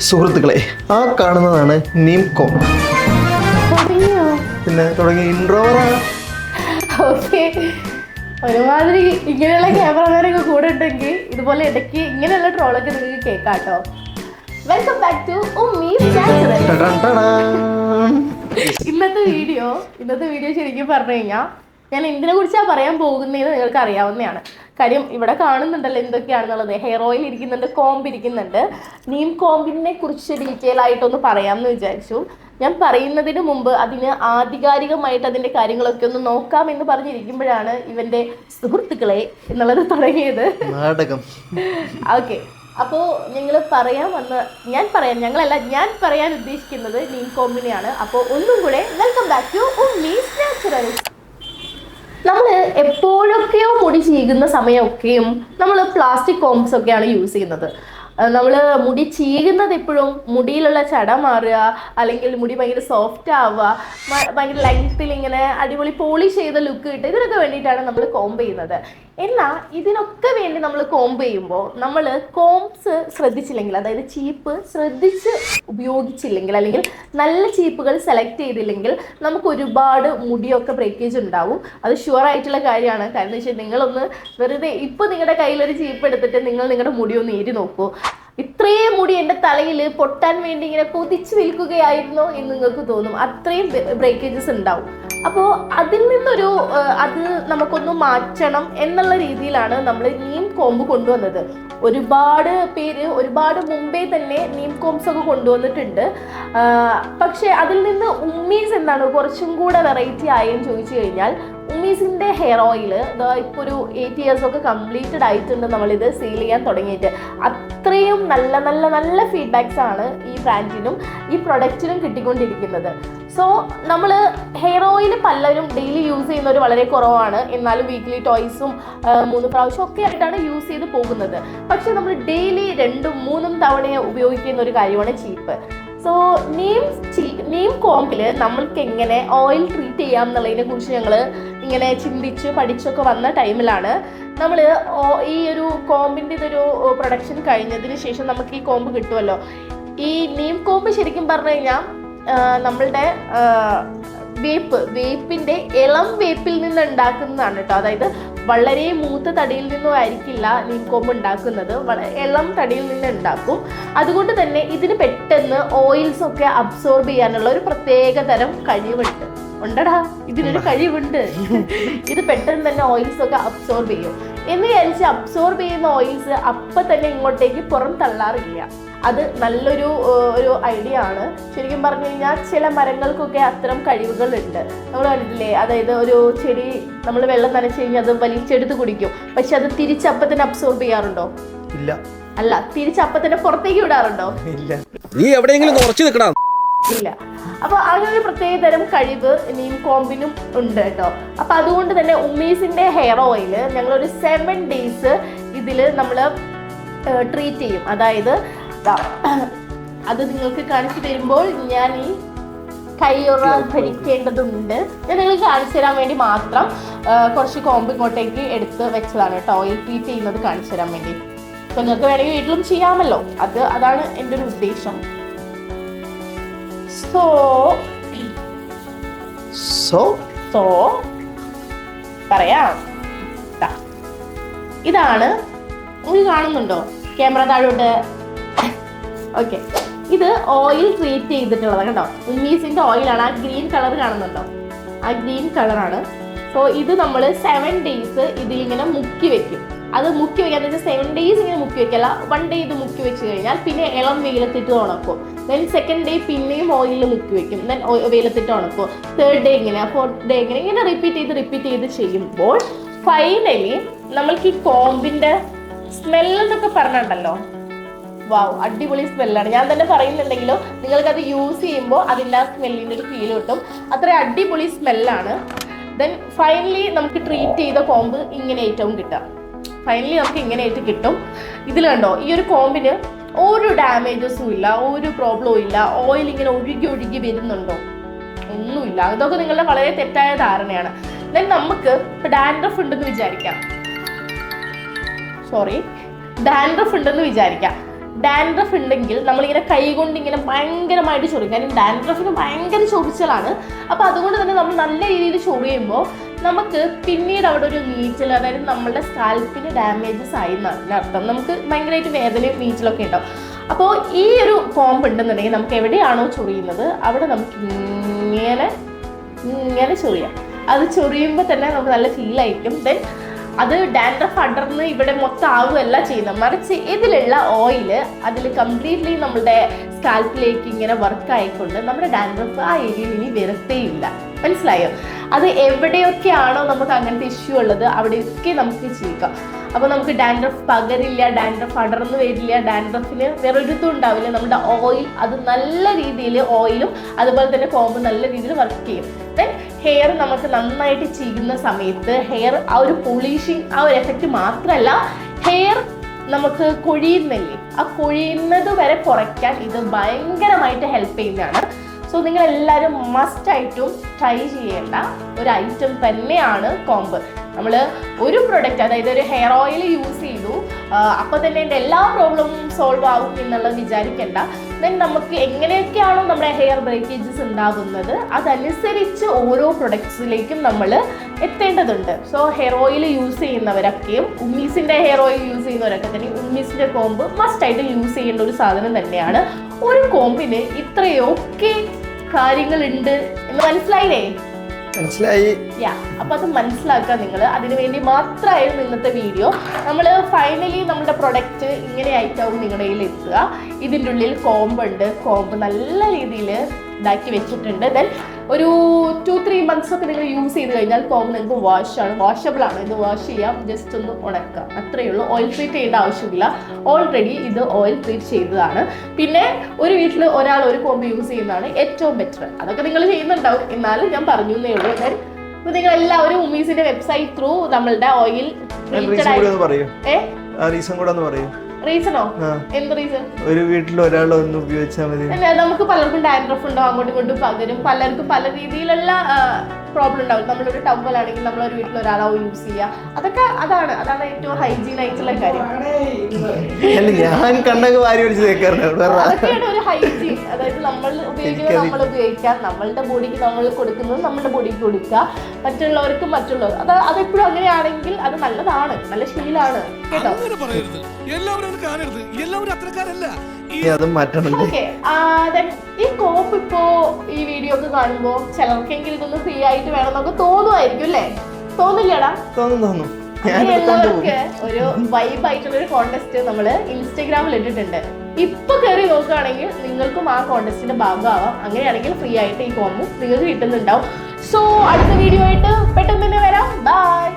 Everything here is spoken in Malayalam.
സുഹൃത്തുക്കളെ ആ കാണുന്നതാണ് നീംകോ പിന്നെ തുടങ്ങി ഇൻട്രോവറാണ് ഒരുമാതിരി ഇങ്ങനെയുള്ള ക്യാമറമാരൊക്കെ കൂടെ ഉണ്ടെങ്കിൽ ഇതുപോലെ ഇടയ്ക്ക് ഇങ്ങനെയുള്ള ട്രോളൊക്കെ നിങ്ങൾക്ക് കേൾക്കാട്ടോ. വെൽക്കം ബാക്ക് ടു ഉമ്മി ഇന്നത്തെ വീഡിയോ ഇന്നത്തെ വീഡിയോ ശരിക്കും പറഞ്ഞു കഴിഞ്ഞാൽ ഞാൻ എന്തിനെ കുറിച്ചാണ് പറയാൻ പോകുന്നതെന്ന് നിങ്ങൾക്ക് അറിയാവുന്നതാണ്. കാര്യം ഇവിടെ കാണുന്നുണ്ടല്ലോ എന്തൊക്കെയാണെന്നുള്ളത്. ഹെയർ ഓയിൽ ഇരിക്കുന്നുണ്ട് കോംബ് ഇരിക്കുന്നുണ്ട്. നീം കോംബിനെ കുറിച്ച് ഡീറ്റെയിൽ ആയിട്ടൊന്ന് പറയാമെന്ന് വിചാരിച്ചു. ഞാൻ പറയുന്നതിന് മുമ്പ് അതിന് ആധികാരികമായിട്ട് അതിന്റെ കാര്യങ്ങളൊക്കെ ഒന്ന് നോക്കാം എന്ന് പറഞ്ഞിരിക്കുമ്പോഴാണ് ഇവന്റെ സുഹൃത്തുക്കളെ എന്നുള്ളത് തുടങ്ങിയത്. നാടകം. ഓക്കെ. അപ്പോൾ ഞങ്ങൾ പറയാൻ വന്ന ഞാൻ പറയാൻ ഞങ്ങളല്ല ഞാൻ പറയാൻ ഉദ്ദേശിക്കുന്നത് നീം കോമ്പിനെയാണ് അപ്പോൾ ഒന്നും കൂടെ welcome back to Ummis natural നമ്മൾ എപ്പോഴൊക്കെയോ മുടി ചീകുന്ന സമയമൊക്കെയും നമ്മൾ പ്ലാസ്റ്റിക് കോംസ് ഒക്കെയാണ് യൂസ് ചെയ്യുന്നത്. നമ്മൾ മുടി ചീകുന്നത് എപ്പോഴും മുടിയിലുള്ള ചട മാറുക അല്ലെങ്കിൽ മുടി ഭയങ്കര സോഫ്റ്റ് ആവുക ഭയങ്കര ലെങ്ത്തിൽ ഇങ്ങനെ അടിപൊളി പോളിഷ് ചെയ്ത ലുക്ക് കിട്ടുക ഇതിനൊക്കെ വേണ്ടിയിട്ടാണ് നമ്മൾ കോംബ് ചെയ്യുന്നത്. എന്നാൽ ഇതിനൊക്കെ വേണ്ടി നമ്മൾ കോംബ് ചെയ്യുമ്പോൾ നമ്മൾ കോംസ് ശ്രദ്ധിച്ചില്ലെങ്കിൽ അതായത് ചീപ്പ് ശ്രദ്ധിച്ച് ഉപയോഗിച്ചില്ലെങ്കിൽ അല്ലെങ്കിൽ നല്ല ചീപ്പുകൾ സെലക്ട് ചെയ്തില്ലെങ്കിൽ നമുക്ക് ഒരുപാട് മുടിയൊക്കെ ബ്രേക്കേജ് ഉണ്ടാവും. അത് ഷുവർ ആയിട്ടുള്ള കാര്യമാണ്. കാരണം എന്ന് വെച്ചാൽ നിങ്ങളൊന്ന് വെറുതെ ഇപ്പോൾ നിങ്ങളുടെ കയ്യിലൊരു ചീപ്പ് എടുത്തിട്ട് നിങ്ങൾ നിങ്ങളുടെ മുടി ഒന്ന് ഏരി നോക്കൂ. ഇത്രയും മുടി എന്റെ തലയിൽ പൊട്ടാൻ വേണ്ടി ഇങ്ങനെ കൊതിച്ച് നിൽക്കുകയായിരുന്നോ എന്ന് നിങ്ങൾക്ക് തോന്നും. അത്രയും ബ്രേക്കേജസ് ഉണ്ടാവും. അപ്പോൾ അതിൽ നിന്നൊരു അത് നമുക്കൊന്ന് മാറ്റണം എന്നുള്ള രീതിയിലാണ് നമ്മൾ നീം കോമ്പ് കൊണ്ടുവന്നത്. ഒരുപാട് പേര് ഒരുപാട് മുമ്പേ തന്നെ നീം കോംസ് ഒക്കെ കൊണ്ടുവന്നിട്ടുണ്ട്. പക്ഷേ അതിൽ നിന്ന് ഉമ്മീസ് എന്താണ് കുറച്ചും കൂടെ വെറൈറ്റി ആയെന്ന് ചോദിച്ചു കഴിഞ്ഞാൽ ഉമ്മീസിന്റെ ഹെയർ ഓയിൽ ഇപ്പോൾ ഒരു എയ്റ്റ് ഇയേഴ്സ് ഒക്കെ കംപ്ലീറ്റഡ് ആയിട്ടുണ്ട് നമ്മളിത് സെയിൽ ചെയ്യാൻ തുടങ്ങിയിട്ട്. അത്രയും നല്ല നല്ല നല്ല ഫീഡ്ബാക്സ് ആണ് ഈ ബ്രാൻഡിനും ഈ പ്രൊഡക്റ്റിനും കിട്ടിക്കൊണ്ടിരിക്കുന്നത്. സോ നമ്മൾ ഹെയർ ഓയിൽ പലരും ഡെയിലി യൂസ് ചെയ്യുന്നവർ വളരെ കുറവാണ്. എന്നാലും വീക്ക്ലി ടോയ്സും മൂന്ന് പ്രാവശ്യം ഒക്കെ ആയിട്ടാണ് യൂസ് ചെയ്ത് പോകുന്നത്. പക്ഷേ നമ്മൾ ഡെയിലി രണ്ടും മൂന്നും തവണ ഉപയോഗിക്കുന്ന ഒരു കാര്യമാണ് ചീപ്പ്. സോ നീം നീം കോമ്പിൽ നമ്മൾക്ക് എങ്ങനെ ഓയിൽ ട്രീറ്റ് ചെയ്യാം എന്നുള്ളതിനെ കുറിച്ച് ഞങ്ങൾ ഇങ്ങനെ ചിന്തിച്ച് പഠിച്ചൊക്കെ വന്ന ടൈമിലാണ് നമ്മൾ ഈ ഒരു കോമ്പിന്റെ ഇതൊരു പ്രൊഡക്ഷൻ കഴിഞ്ഞതിന് ശേഷം നമുക്ക് ഈ കോമ്പ് കിട്ടുമല്ലോ. ഈ നീം കോമ്പ് ശരിക്കും പറഞ്ഞു കഴിഞ്ഞാൽ നമ്മളുടെ വേപ്പ് വേപ്പിന്റെ ഇളം വേപ്പിൽ നിന്ന് ഉണ്ടാക്കുന്നതാണ് കേട്ടോ അതായത് വളരെ മൂത്ത തടിയിൽ നിന്നും ആയിരിക്കില്ല നീക്കോമ്പ് കോമ്പ് ഉണ്ടാക്കുന്നത്. വളരെ ഇളം തടിയിൽ നിന്ന് ഉണ്ടാക്കും. അതുകൊണ്ട് തന്നെ ഇതിന് പെട്ടെന്ന് ഓയിൽസ് ഒക്കെ അബ്സോർബ് ചെയ്യാനുള്ള ഒരു പ്രത്യേക തരം കഴിവുണ്ട്. ഉണ്ടടാ ഇതിനൊരു കഴിവുണ്ട്. ഇത് പെട്ടെന്ന് തന്നെ ഓയിൽസ് ഒക്കെ അബ്സോർബ് ചെയ്യും. എന്ന് വിചാരിച്ച് അബ്സോർബ് ചെയ്യുന്ന ഓയിൽസ് അപ്പം തന്നെ ഇങ്ങോട്ടേക്ക് പുറം തള്ളാറില്ല. അത് നല്ലൊരു ഒരു ഐഡിയ ആണ്. ശരിക്കും പറഞ്ഞു കഴിഞ്ഞാൽ ചില മരങ്ങൾക്കൊക്കെ അത്തരം കഴിവുകളുണ്ട്. നമ്മൾ കണ്ടിട്ടില്ലേ? അതായത് ഒരു ചെടി നമ്മൾ വെള്ളം നനച്ച് കഴിഞ്ഞാൽ അത് വലിച്ചെടുത്ത് കുടിക്കും. പക്ഷെ അത് തിരിച്ചപ്പം തന്നെ അബ്സോർബ് ചെയ്യാറുണ്ടോ? ഇല്ല. അല്ല തിരിച്ചപ്പം തന്നെ പുറത്തേക്ക് വിടാറുണ്ടോ? ഇല്ല. നീ എവിടെയെങ്കിലും ഉറച്ചു നിൽക്കണം. ഇല്ല. അപ്പൊ അങ്ങനെ ഒരു പ്രത്യേക തരം കഴിവ് നീം കോമ്പിനും ഉണ്ട് കേട്ടോ. അപ്പൊ അതുകൊണ്ട് തന്നെ ഉമ്മീസിന്റെ ഹെയർ ഓയിൽ ഞങ്ങളൊരു സെവൻ ഡേയ്സ് ഇതിൽ നമ്മൾ ട്രീറ്റ് ചെയ്യും. അതായത് അത് നിങ്ങൾക്ക് കാണിച്ചു തരുമ്പോൾ ഞാൻ ഈ കയ്യുറ ധരിക്കേണ്ടതുണ്ട്. ഞാൻ നിങ്ങൾക്ക് കാണിച്ചു തരാൻ വേണ്ടി മാത്രം കുറച്ച് കോമ്പ് ഇങ്ങോട്ടേക്ക് എടുത്ത് വെച്ചതാണ് കേട്ടോ. ഓയിൽ ട്രീറ്റ് ചെയ്യുന്നത് കാണിച്ചു തരാൻ വേണ്ടി. അപ്പൊ നിങ്ങൾക്ക് വേണമെങ്കിൽ വീട്ടിലും ചെയ്യാമല്ലോ. അത് അതാണ് എന്റെ ഒരു ഉദ്ദേശം. സോ സോ സോ പറയാം. ഇതാണ്. നിങ്ങൾ കാണുന്നുണ്ടോ? ക്യാമറ താഴോട്ട്. ഓക്കെ ഇത് ഓയിൽ ട്രീറ്റ് ചെയ്തിട്ടുള്ളത് കേട്ടോ ഉമ്മീസിന്റെ ഓയിലാണ് ആ ഗ്രീൻ കളർ കാണുന്നുണ്ടോ? ആ ഗ്രീൻ കളറാണ് സോ ഇത് നമ്മൾ സെവൻ ഡേയ്സ് ഇതിലിങ്ങനെ മുക്കി വെക്കും. അത് മുക്കി വെക്കാൻ വെച്ചാൽ സെവൻ ഡേയ്സ് ഇങ്ങനെ മുക്കി വെക്കല്ല. വൺ ഡേ ഇത് മുക്കി വെച്ച് കഴിഞ്ഞാൽ പിന്നെ ഇളം വെയിലത്തിട്ട് ഉണക്കും. ദെൻ സെക്കൻഡ് ഡേ പിന്നെയും ഓയിലിൽ മുക്കി വെക്കും. ദെൻ വെയിലത്തിട്ട് ഉണക്കും. തേർഡ് ഡേ ഇങ്ങനെ ഫോർത്ത് ഡേ ഇങ്ങനെ ഇങ്ങനെ റിപ്പീറ്റ് ചെയ്ത് റിപ്പീറ്റ് ചെയ്ത് ചെയ്യുമ്പോൾ ഫൈനലി നമ്മൾക്ക് ഈ കോമ്പിന്റെ സ്മെല്ലെന്നൊക്കെ പറഞ്ഞിട്ടുണ്ടല്ലോ? വാവ് അടിപൊളി സ്മെല്ലാണ് ഞാൻ തന്നെ പറയുന്നുണ്ടെങ്കിലും നിങ്ങൾക്ക് അത് യൂസ് ചെയ്യുമ്പോൾ അതിന്റെ ആ സ്മെല്ലിന്റെ ഒരു ഫീൽ കിട്ടും. അത്ര അടിപൊളി സ്മെല്ലാണ് ദെൻ ഫൈനലി നമുക്ക് ട്രീറ്റ് ചെയ്ത കോമ്പ് ഇങ്ങനെ ഏറ്റവും കിട്ടുക. ഫൈനലി നമുക്ക് ഇങ്ങനെ ആയിട്ട് കിട്ടും. ഇതിൽ കണ്ടോ ഈ ഒരു കോമ്പിന് ഒരു ഡാമേജസും ഇല്ല ഒരു പ്രോബ്ലവും ഇല്ല. ഓയിൽ ഇങ്ങനെ ഒഴുകി ഒഴുകി വരുന്നുണ്ടോ? ഒന്നുമില്ല. അതൊക്കെ നിങ്ങളുടെ വളരെ തെറ്റായ ധാരണയാണ്. ദെൻ നമുക്ക് ഡാൻഡ്രഫ് ഉണ്ടെന്ന് വിചാരിക്കാം. സോറി ഡാൻഡ്രഫ് ഉണ്ടെന്ന് വിചാരിക്കാം. ഡാൻഡ്രഫ് ഉണ്ടെങ്കിൽ നമ്മളിങ്ങനെ കൈ കൊണ്ട് ഇങ്ങനെ ഭയങ്കരമായിട്ട് ചൊറിയും. കാര്യം ഡാൻഡ്രഫിന് ഭയങ്കര ചൊറിച്ചലാണ്. അപ്പോൾ അതുകൊണ്ട് തന്നെ നമ്മൾ നല്ല രീതിയിൽ ചൊറിയുമ്പോൾ നമുക്ക് പിന്നീട് അവിടെ ഒരു നീച്ചൽ അതായത് നമ്മളുടെ സ്കാൽപ്പിന് ഡാമേജസ് ആയി എന്നർത്ഥം നമുക്ക് ഭയങ്കരമായിട്ട് വേദനയും നീച്ചലൊക്കെ ഉണ്ടാവും. അപ്പോൾ ഈ ഒരു കോമ്പ് ഉണ്ടെന്നുണ്ടെങ്കിൽ നമുക്ക് എവിടെയാണോ ചൊറിയുന്നത്? അവിടെ നമുക്ക് ഇങ്ങനെ ഇങ്ങനെ ചൊറിയാം. അത് ചൊറിയുമ്പോൾ തന്നെ നമുക്ക് നല്ല ഫീലായിരിക്കും ദെൻ അത് ഡാൻഡ്രഫ് അടർന്ന് ഇവിടെ മൊത്തം ആവുകയല്ല ചെയ്യുന്നത്. മറിച്ച് ഇതിലുള്ള ഓയിൽ അതിൽ കംപ്ലീറ്റ്ലി നമ്മുടെ സ്കാൽപ്പിലേക്ക് ഇങ്ങനെ വർക്ക് ആയിക്കൊണ്ട് നമ്മുടെ ഡാൻഡ്രഫ് ആ ഏരിയയിൽ ഇനി വരത്തേയില്ല മനസ്സിലായോ? അത് എവിടെയൊക്കെയാണോ നമുക്ക് അങ്ങനത്തെ ഇഷ്യൂ ഉള്ളത് അവിടെയൊക്കെ നമുക്ക് ചെയ്യിക്കാം അപ്പോൾ നമുക്ക് ഡാൻഡ്രഫ് പകരില്ല ഡാൻഡ്രഫ് അടർന്നു വരില്ല ഡാൻഡ്രഫിന് വേറൊരിതും ഉണ്ടാവില്ല. നമ്മുടെ ഓയിൽ അത് നല്ല രീതിയിൽ ഓയിലും അതുപോലെ തന്നെ കോമ്പ് നല്ല രീതിയിൽ വർക്ക് ചെയ്യും. ദെൻ ഹെയർ നമുക്ക് നന്നായിട്ട് ചെയ്യുന്ന സമയത്ത് ഹെയർ ആ ഒരു പോളിഷിങ് ആ ഒരു എഫക്റ്റ് മാത്രമല്ല ഹെയർ നമുക്ക് കൊഴിയുന്നില്ലേ? ആ കൊഴിയുന്നത് വരെ കുറയ്ക്കാൻ ഇത് ഭയങ്കരമായിട്ട് ഹെൽപ്പ് ചെയ്യുന്നതാണ്. സോ നിങ്ങൾ എല്ലാവരും മസ്റ്റ് ആയിട്ടും ട്രൈ ചെയ്യേണ്ട ഒരു ഐറ്റം തന്നെയാണ് കോമ്പ് നമ്മൾ ഒരു പ്രൊഡക്റ്റ് അതായത് ഒരു ഹെയർ ഓയിൽ യൂസ് ചെയ്തു. അപ്പോൾ തന്നെ എന്റെ എല്ലാ പ്രോബ്ലവും സോൾവ് ആകും എന്നുള്ളത് വിചാരിക്കേണ്ട. ദെൻ നമുക്ക് എങ്ങനെയൊക്കെയാണോ നമ്മുടെ ഹെയർ ബ്രേക്കേജസ് ഉണ്ടാകുന്നത് അതനുസരിച്ച് ഓരോ പ്രൊഡക്ട്സിലേക്കും നമ്മൾ എത്തേണ്ടതുണ്ട്. സോ ഹെയർ ഓയിൽ യൂസ് ചെയ്യുന്നവരൊക്കെയും ഉമ്മീസിന്റെ ഹെയർ ഓയിൽ യൂസ് ചെയ്യുന്നവരൊക്കെ തന്നെ ഉമ്മീസിന്റെ കോമ്പ് മസ്റ്റായിട്ട് യൂസ് ചെയ്യേണ്ട ഒരു സാധനം തന്നെയാണ്. ഒരു കോമ്പിന് ഇത്രയൊക്കെ കാര്യങ്ങളുണ്ട് എന്ന് മനസ്സിലായില്ലേ? മനസ്സിലായി. അപ്പൊ അത് മനസ്സിലാക്കുക നിങ്ങൾ അതിനു വേണ്ടി മാത്രമായിരുന്നു ഇന്നത്തെ വീഡിയോ നമ്മൾ ഫൈനലി നമ്മുടെ പ്രൊഡക്റ്റ് ഇങ്ങനെ ആയിട്ടാവും നിങ്ങളുടെ കയ്യിൽ എത്തുക. ഇതിന്റെ ഉള്ളിൽ കോമ്പുണ്ട് കോമ്പ് നല്ല രീതിയിൽ ഇതാക്കി വെച്ചിട്ടുണ്ട്. ദെൻ ഒരു ടു ത്രീ മന്ത്സ് ഒക്കെ നിങ്ങൾ യൂസ് ചെയ്ത് കഴിഞ്ഞാൽ കോമ്പ് നിങ്ങൾക്ക് വാഷ് ആണ് വാഷബിൾ ആണ്. ഇത് വാഷ് ചെയ്യാം. ജസ്റ്റ് ഒന്ന് ഉണക്കുക അത്രയേ ഉള്ളൂ. ഓയിൽ ട്രീറ്റ് ചെയ്യേണ്ട ആവശ്യമില്ല. ഓൾറെഡി ഇത് ഓയിൽ ട്രീറ്റ് ചെയ്തതാണ്. പിന്നെ ഒരു വീട്ടിൽ ഒരാൾ ഒരു കോമ്പ് യൂസ് ചെയ്യുന്നതാണ് ഏറ്റവും ബെറ്റർ അതൊക്കെ നിങ്ങൾ ചെയ്യുന്നുണ്ടാവും. എന്നാലും ഞാൻ പറഞ്ഞു എന്നേ ഉള്ളൂ. അപ്പൊ നിങ്ങൾ എല്ലാവരും ഉമീസിന്റെ വെബ്സൈറ്റ് ത്രൂ നമ്മളുടെ ഓയിൽ റീസൺ കൂടെ ഒന്ന് പറയൂ. റീസണോ? എന്ത് റീസൺ? ഒരു വീട്ടിൽ ഒരാൾ ഒന്ന് ഉപയോഗിച്ചാൽ മതി. അല്ല നമുക്ക് പലർക്കും ഡാൻഡ്രഫ് ഉണ്ടാവും അങ്ങോട്ടും ഇങ്ങോട്ടും പകരും പലർക്കും പല രീതിയിലുള്ള പ്രോബ്ലം ഉണ്ടാവും. നമ്മളൊരു ടവലാണെങ്കിൽ നമ്മളൊരു വീട്ടിൽ ഒരാളാവും യൂസ് ചെയ്യുക അതൊക്കെ അതാണ്. അതാണ് ഏറ്റവും ഹൈജീൻ ആയിട്ടുള്ള കാര്യം. അല്ല ഞാൻ കണ്ണൊക്കെ വാരി പിടിച്ച് അതൊക്കെയാണ് ഒരു ഹൈജീൻ അതായത് നമ്മൾ ഉപയോഗിക്കുന്നത് നമ്മൾ ഉപയോഗിക്കാം. നമ്മളുടെ ബോഡിക്ക് നമ്മൾ കൊടുക്കുന്നത് നമ്മുടെ ബോഡിക്ക് കൊടുക്കുക മറ്റുള്ളവർക്ക് മറ്റുള്ളവർ. അത് അതെപ്പോഴും അങ്ങനെയാണെങ്കിൽ അത് നല്ലതാണ്. നല്ല ശീലാണ് കേട്ടോ? അങ്ങനെ പറയരുത്. എല്ലാവരും കാണരുത്. എല്ലാവരും അത്രക്കാരല്ല ഈ കോപ്പ് ഇപ്പോ ഈ വീഡിയോ ഒക്കെ കാണുമ്പോ ചിലർക്കെങ്കിലും ഇതൊന്ന് ഫ്രീ ആയിട്ട് വേണമെന്നൊക്കെ തോന്നുമായിരിക്കും അല്ലേ? തോന്നില്ലടാ? തോന്നും തോന്നും. ഞാൻ ഒരു വൈബ് ആയിട്ടുള്ള ഒരു കോൺടെസ്റ്റ് നമ്മൾ ഇൻസ്റ്റഗ്രാമിൽ ഇട്ടിട്ടുണ്ട്. ഇപ്പൊ കയറി നോക്കുകയാണെങ്കിൽ നിങ്ങൾക്കും ആ കോൺടെസ്റ്റിന്റെ ഭാഗമാവാം. അങ്ങനെയാണെങ്കിൽ ഫ്രീ ആയിട്ട് ഈ കോമ്പ് നിങ്ങൾക്ക് കിട്ടുന്നുണ്ടാവും. സോ അടുത്ത വീഡിയോ ആയിട്ട് പെട്ടെന്ന് തന്നെ വരാം. ബൈ